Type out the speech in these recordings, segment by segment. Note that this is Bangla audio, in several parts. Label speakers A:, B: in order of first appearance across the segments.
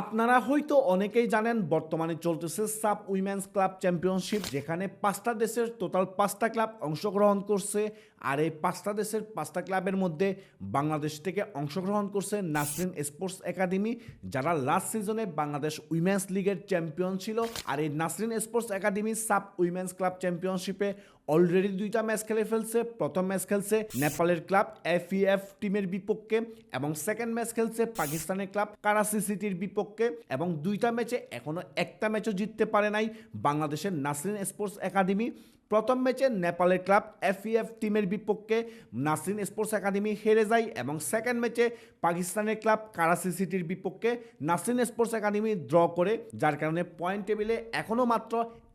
A: আপনারা হয়তো অনেকেই জানেন, বর্তমানে চলতেছে সাব উইমেন্স ক্লাব চ্যাম্পিয়নশিপ, যেখানে পাঁচটা দেশের টোটাল পাঁচটা ক্লাব অংশগ্রহণ করছে। আর এই পাঁচটা দেশের পাঁচটা ক্লাবের মধ্যে বাংলাদেশ থেকে অংশগ্রহণ করছে নাসরিন স্পোর্টস একাডেমি, যারা লাস্ট সিজনে বাংলাদেশ উইমেন্স লিগের চ্যাম্পিয়ন ছিল। আর এই Nasrin sports academy SAFF women's club চ্যাম্পিয়নশিপে অলরেডি দুইটা ম্যাচ খেলে ফেলছে। প্রথম ম্যাচ খেলছে নেপালের ক্লাব এফইএফ টিমের বিপক্ষে এবং সেকেন্ড ম্যাচ খেলছে পাকিস্তানের ক্লাব কারাসি সিটির বিপক্ষে এবং দুইটা ম্যাচে এখনও একটা ম্যাচও জিততে পারে নাই বাংলাদেশের নাসরিন স্পোর্টস একাডেমি প্রথম ম্যাচে নেপালের ক্লাব এফইএফ টিমের বিপক্ষে নাসরিন স্পোর্টস একাডেমি হেরে যায় এবং সেকেন্ড ম্যাচে পাকিস্তানের ক্লাব কারাসি সিটির বিপক্ষে নাসরিন স্পোর্টস একাডেমি ড্র করে, যার কারণে পয়েন্ট টেবিলে এখনও মাত্র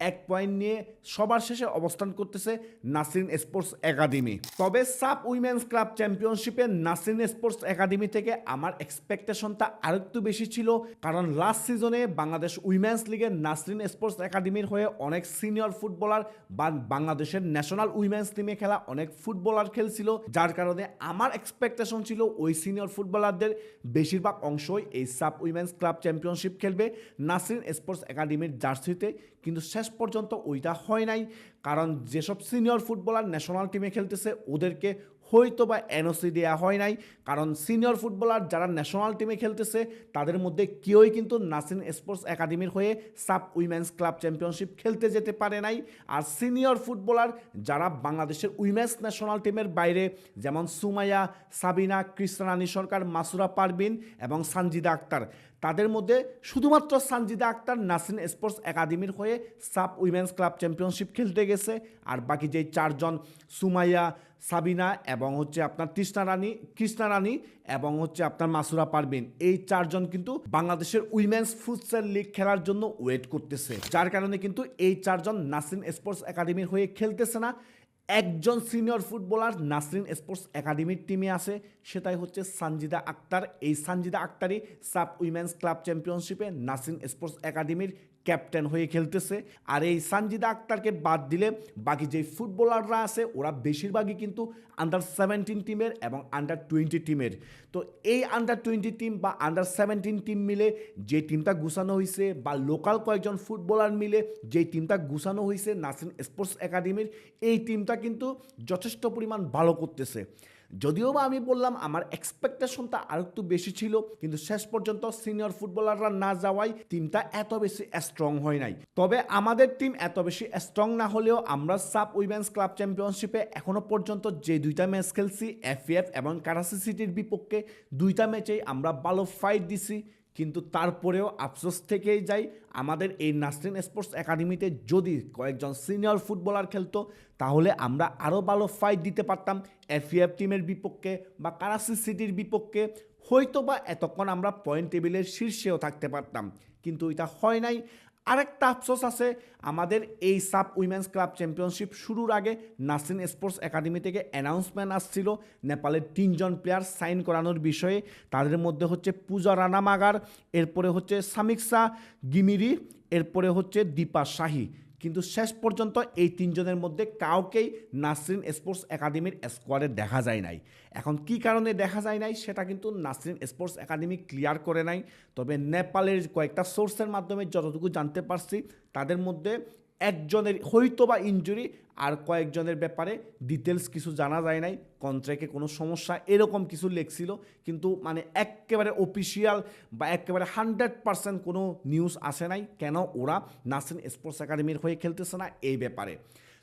A: এক পয়েন্ট নিয়ে সবার শেষে অবস্থান করতেছে নাসরিন স্পোর্টস একাডেমি। তবে সাব উইমেন্স ক্লাব চ্যাম্পিয়নশিপে নাসরিন স্পোর্টস একাডেমি থেকে আমার এক্সপেকটেশনটা আরেকটু বেশি ছিল, কারণ লাস্ট সিজনে বাংলাদেশ উইমেন্স লিগের নাসরিন স্পোর্টস একাডেমির হয়ে অনেক সিনিয়র ফুটবলার বা বাংলাদেশের ন্যাশনাল উইমেন্স টিমে খেলা অনেক ফুটবলার খেলছিল, যার কারণে আমার এক্সপেকটেশন ছিল ওই সিনিয়র ফুটবলারদের বেশিরভাগ অংশই এই সাব উইমেন্স ক্লাব চ্যাম্পিয়নশিপ খেলবে নাসরিন স্পোর্টস একাডেমির জার্সিতে, কিন্তু শেষ পর্যন্ত ওইটা হয় নাই, কারণ যেসব সিনিয়র ফুটবলার ন্যাশনাল টিমে খেলতেছে, ওদেরকে হয়তো বা এনওসি দেওয়া হয় নাই, কারণ সিনিয়র ফুটবলার যারা ন্যাশনাল টিমে খেলতেছে, তাদের মধ্যে কেউই কিন্তু নাসিন স্পোর্টস একাডেমির হয়ে সাব উইমেন্স ক্লাব চ্যাম্পিয়নশিপ খেলতে যেতে পারে নাই। আর সিনিয়র ফুটবলার যারা বাংলাদেশের উইমেন্স ন্যাশনাল টিমের বাইরে, যেমন সুমাইয়া, সাবিনা, কৃষ্ণরানী সরকার, মাসুরা পারবিন এবং সানজিদা আক্তার। তাদের মধ্যে শুধুমাত্র সানজিদা আক্তার নাসিন স্পোর্টস একাডেমির হয়ে সাব উইমেন্স ক্লাব চ্যাম্পিয়নশিপ খেলতে গেছে। আর বাকি যে চারজন, সুমাইয়া, সাবিনা এবং হচ্ছে আপনার তৃষ্ণা রানী, কৃষ্ণা রানী এবং হচ্ছে আপনার মাসুরা পারবিন এই চারজন কিন্তু বাংলাদেশের উইমেন্স ফুটসাল লিগ খেলার জন্য ওয়েট করতেছে। যার কারণে কিন্তু এই চারজন নাসিন স্পোর্টস একাডেমির হয়ে খেলতেছে না। একজন সিনিয়র ফুটবলার নাসরিন স্পোর্টস একাডেমির টিমে আছে, সেটাই হচ্ছে সানজিদা আক্তার। এই সানজিদা আক্তারই সাব উইমেন্স ক্লাব চ্যাম্পিয়নশিপে নাসরিন স্পোর্টস একাডেমির ক্যাপ্টেন হয়ে খেলতেছে। আর এই সানজিদা আক্তারকে বাদ দিলে বাকি যে ফুটবলাররা আছে, ওরা বেশিরভাগই কিন্তু আন্ডার সেভেন্টিন টিমের এবং আন্ডার টোয়েন্টি টিমের তো এই আন্ডার টোয়েন্টি টিম বা আন্ডার সেভেন্টিন টিম মিলে যে টিমটা গুছানো হয়েছে বা লোকাল কয়েকজন ফুটবলার মিলে যে টিমটা গুছানো হয়েছে নাসিন স্পোর্টস একাডেমির, এই টিমটা কিন্তু যথেষ্ট পরিমাণ ভালো করতেছে। যদিও বা আমি বললাম, আমার এক্সপেকটেশনটা আর একটু বেশি ছিল, কিন্তু শেষ পর্যন্ত সিনিয়র ফুটবলাররা না যাওয়ায় টিমটা এত বেশি স্ট্রং হয় নাই। তবে আমাদের টিম এত বেশি স্ট্রং না হলেও আমরা সাব উইমেন্স ক্লাব চ্যাম্পিয়নশিপে এখনও পর্যন্ত যে দুইটা ম্যাচ খেলছি এফএফ এবং কারাসি সিটির বিপক্ষে দুইটা ম্যাচেই আমরা ভালো ফাইট দিছি। কিন্তু তারপরেও আফসোস থেকেই যাই, আমাদের এই নাসরিন স্পোর্টস একাডেমিতে যদি কয়েকজন সিনিয়র ফুটবলার খেলতো, তাহলে আমরা আরও ভালো ফাইট দিতে পারতাম এফিএফ টিমের বিপক্ষে বা কারাসি সিটির বিপক্ষে। হয়তো বা এতক্ষণ আমরা পয়েন্ট টেবিলের শীর্ষেও থাকতে পারতাম, কিন্তু এটা হয় নাই। আরেকটা আফসোস আছে, আমাদের এই সাব উইমেন্স ক্লাব চ্যাম্পিয়নশিপ শুরুর আগে নাসিন স্পোর্টস একাডেমি থেকে অ্যানাউন্সমেন্ট আসছিল নেপালের তিনজন প্লেয়ার সাইন করানোর বিষয়ে। তাদের মধ্যে হচ্ছে পূজা রানা মাগার এরপরে হচ্ছে সামিক্সা গিমিরি, এরপরে হচ্ছে দীপা শাহী। কিন্তু শেষ পর্যন্ত এই তিনজনের মধ্যে কাউকেই নাসরিন স্পোর্টস একাডেমির স্কোয়াডে দেখা যায় নাই। এখন কি কারণে দেখা যায় নাই সেটা কিন্তু নাসরিন স্পোর্টস একাডেমি ক্লিয়ার করে নাই। তবে নেপালের কয়েকটা সোর্সের মাধ্যমে যতটুকু জানতে পারছি, তাদের মধ্যে একজনের হয়তো বা ইঞ্জুরি আর কয়েকজনের ব্যাপারে ডিটেলস কিছু জানা যায় নাই কন্ট্রাক্টে কোনো সমস্যা, এরকম কিছু লেখছিল, কিন্তু মানে একেবারে অফিসিয়াল বা একেবারে হান্ড্রেড পার্সেন্ট কোনো নিউজ আসে নাই, কেন ওরা নাসিন স্পোর্টস একাডেমির হয়ে খেলতেছে না, এই ব্যাপারে।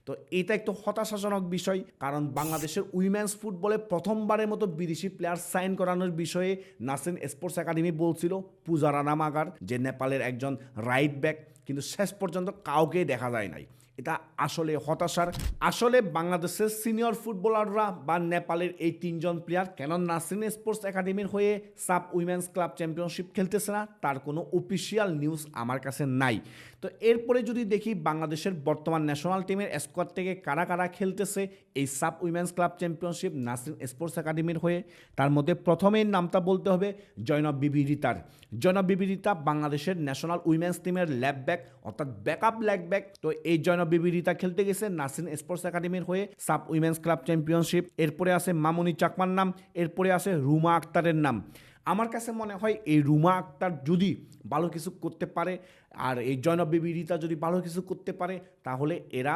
A: তো এটা একটু হতাশাজনক বিষয়, কারণ বাংলাদেশের উইমেন্স ফুটবলে প্রথমবারের মতো বিদেশি প্লেয়ার সাইন করানোর বিষয়ে নাসিন স্পোর্টস একাডেমি বলছিল পূজারা নামাগার যে নেপালের একজন রাইট ব্যাক কিন্তু শেষ পর্যন্ত কাউকেই দেখা যায় নাই। এটা আসলে হতাশার। আসলে বাংলাদেশের সিনিয়র ফুটবলাররা বা নেপালের এই তিনজন প্লেয়ার কেন নাসরিন স্পোর্টস একাডেমির হয়ে সাব উইমেন্স ক্লাব চ্যাম্পিয়নশিপ খেলতেছে না তার কোনো অফিসিয়াল নিউজ আমার কাছে নাই। তো এরপরে যদি দেখি বাংলাদেশের বর্তমান ন্যাশনাল টিমের স্কোয়াড থেকে কারা কারা খেলতেছে এই SAFF women's club championship Nasrin sports একাডেমির হয়ে, তার মধ্যে প্রথমেই নামটা বলতে হবে জয়নব বিবি রিতার। জয়নব বিবি রিতা বাংলাদেশের ন্যাশনাল উইমেন্স টিমের ল্যাব ব্যাক, অর্থাৎ ব্যাকআপ ল্যাগ ব্যাক। তো এই জয়নব বিবি রিতা খেলতে গেছে নাসিন স্পোর্টস একাডেমির হয়ে সাব উইমেন্স ক্লাব চ্যাম্পিয়নশিপ। এরপরে আছে মামনি চাকমার নাম, এরপরে আছে রুমা আক্তারের নাম। আমার কাছে মনে হয় এই রুমা আক্তার যদি ভালো কিছু করতে পারে, আর এই জয়নব বিবি রিতা যদি ভালো কিছু করতে পারে, তাহলে এরা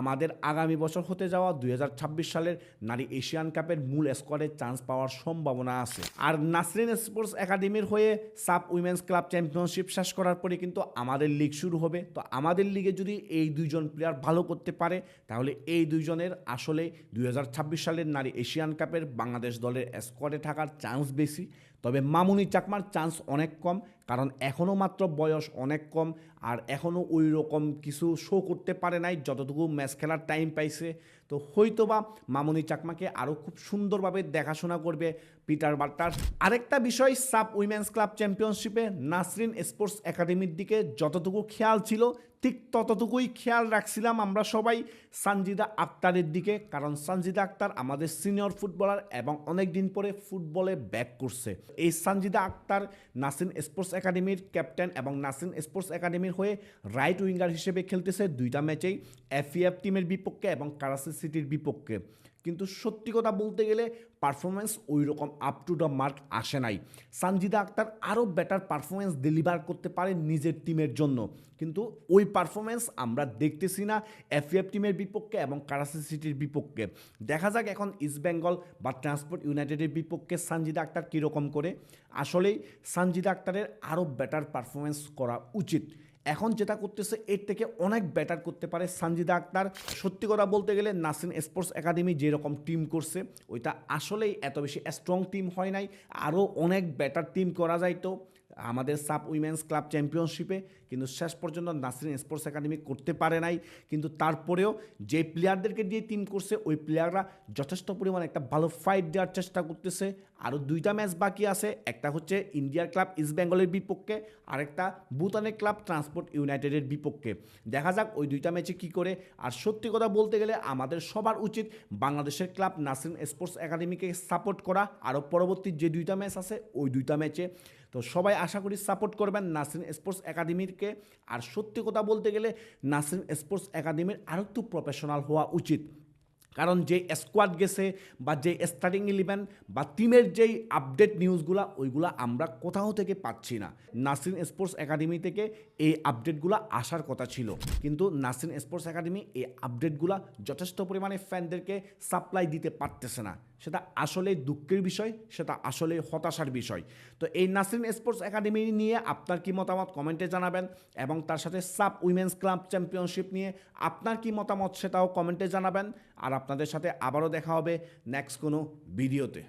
A: আমাদের আগামী বছর হতে যাওয়া দুই হাজার ছাব্বিশ সালের নারী এশিয়ান কাপের মূল স্কোয়াডে চান্স পাওয়ার সম্ভাবনা আছে। আর নাসরিন স্পোর্টস একাডেমির হয়ে সাব উইমেন্স ক্লাব চ্যাম্পিয়নশিপ শেষ করার পরে কিন্তু আমাদের লিগ শুরু হবে। তো আমাদের লিগে যদি এই দুইজন প্লেয়ার ভালো করতে পারে, তাহলে এই দুইজনের আসলে দুই হাজার ছাব্বিশ সালের নারী এশিয়ান কাপের বাংলাদেশ দলের স্কোয়াডে থাকার চান্স বেশি। তবে মামুনি চাকমার চান্স অনেক কম কারণ এখনও মাত্র বয়স অনেক কম আর এখনও ওই রকম কিছু শো করতে পারে নাই, যতটুকু ম্যাচ খেলার টাইম পাইছে। তো হয়তোবা মামনি চাকমাকে আরও খুব সুন্দরভাবে দেখাশোনা করবে পিটার বার্টার আরেকটা বিষয়, সাব উইমেন্স ক্লাব চ্যাম্পিয়নশিপে নাসরিন স্পোর্টস একাডেমির দিকে যতটুকু খেয়াল ছিল, ঠিক ততটুকুই খেয়াল রাখছিলাম আমরা সবাই সানজিদা আক্তারের দিকে। কারণ সানজিদা আক্তার আমাদের সিনিয়র ফুটবলার এবং অনেক দিন পরে ফুটবলে ব্যাক করছে। এই সানজিদা আক্তার নাসিন স্পোর্টস একাডেমির ক্যাপ্টেন এবং নাসিন স্পোর্টস একাডেমির হয়ে রাইট উইঙ্গার হিসেবে খেলতেছে দুইটা ম্যাচেই এফিএফ টিমের বিপক্ষে এবং কারাসি সিটির বিপক্ষে। কিন্তু সত্যি কথা বলতে গেলে পারফরমেন্স ওই রকম আপ টু দ্য মার্ক আসে নাই। সানজিদা আক্তার আরও বেটার পারফরমেন্স ডেলিভার করতে পারে নিজের টিমের জন্য। কিন্তু ওই পারফরমেন্স আমরা দেখতেছি না এফএফ টিমের বিপক্ষে এবং কারাসি সিটির বিপক্ষে। দেখা যাক এখন ইস্ট বেঙ্গল বা ট্রান্সপোর্ট ইউনাইটেডের বিপক্ষে সানজিদা আক্তার কীরকম করে। আসলেই সানজিদা আক্তারের আরও বেটার পারফরমেন্স করা উচিত। এখন যেটা করতেছে, এর থেকে অনেক ব্যাটার করতে পারে সানজিদা আক্তার। সত্যি কথা বলতে গেলে নাসিন স্পোর্টস একাডেমি যেরকম টিম করছে, ওইটা আসলেই এত বেশি স্ট্রং টিম হয় নাই আরও অনেক ব্যাটার টিম করা যাইতো। আমাদের সাব উইমেন্স ক্লাব চ্যাম্পিয়নশিপে, কিন্তু শেষ পর্যন্ত নাসরিন স্পোর্টস একাডেমি করতে পারে নাই। কিন্তু তারপরেও যে প্লেয়ারদেরকে দিয়ে টিম করছে, ওই প্লেয়াররা যথেষ্ট পরিমাণে একটা ভালো ফাইট দেওয়ার চেষ্টা করতেছে। আরও দুইটা ম্যাচ বাকি আছে, একটা হচ্ছে ইন্ডিয়ার ক্লাব ইস্ট বেঙ্গলের বিপক্ষে, আরেকটা ভুটানের ক্লাব ট্রান্সপোর্ট ইউনাইটেডের বিপক্ষে। দেখা যাক ওই দুইটা ম্যাচে কী করে। আর সত্যি কথা বলতে গেলে আমাদের সবার উচিত বাংলাদেশের ক্লাব নাসরিন স্পোর্টস একাডেমিকে সাপোর্ট করা। আরও পরবর্তী যে দুইটা ম্যাচ আছে, ওই দুইটা ম্যাচে তো সবাই আশা করি সাপোর্ট করবেন নাসরিন স্পোর্টস একাডেমিরকে আর সত্যি কথা বলতে গেলে নাসরিন স্পোর্টস একাডেমির আরও একটু প্রফেশনাল হওয়া উচিত। কারণ যে স্কোয়াড গেছে বা যে স্টার্টিং ইলেভেন বা টিমের যেই আপডেট নিউজগুলো ওইগুলো আমরা কোথাও থেকে পাচ্ছি না। নাসরিন স্পোর্টস একাডেমি থেকে এই আপডেটগুলো আসার কথা ছিল। কিন্তু নাসরিন স্পোর্টস একাডেমি এই আপডেটগুলো যথেষ্ট পরিমাণে ফ্যানদেরকে সাপ্লাই দিতে পারতেছে না। সেটা আসলে দুঃখের বিষয়, সেটা আসলে হতাশার বিষয়। তো এই নাসরিন স্পোর্টস একাডেমি নিয়ে আপনার কি মতামত কমেন্টে জানাবেন এবং তার সাথে সাব উইমেন্স ক্লাব চ্যাম্পিয়নশিপ নিয়ে আপনার কি মতামত সেটাও কমেন্টে জানাবেন। আর আপনাদের সাথে আবারও দেখা হবে নেক্সট কোনো ভিডিওতে।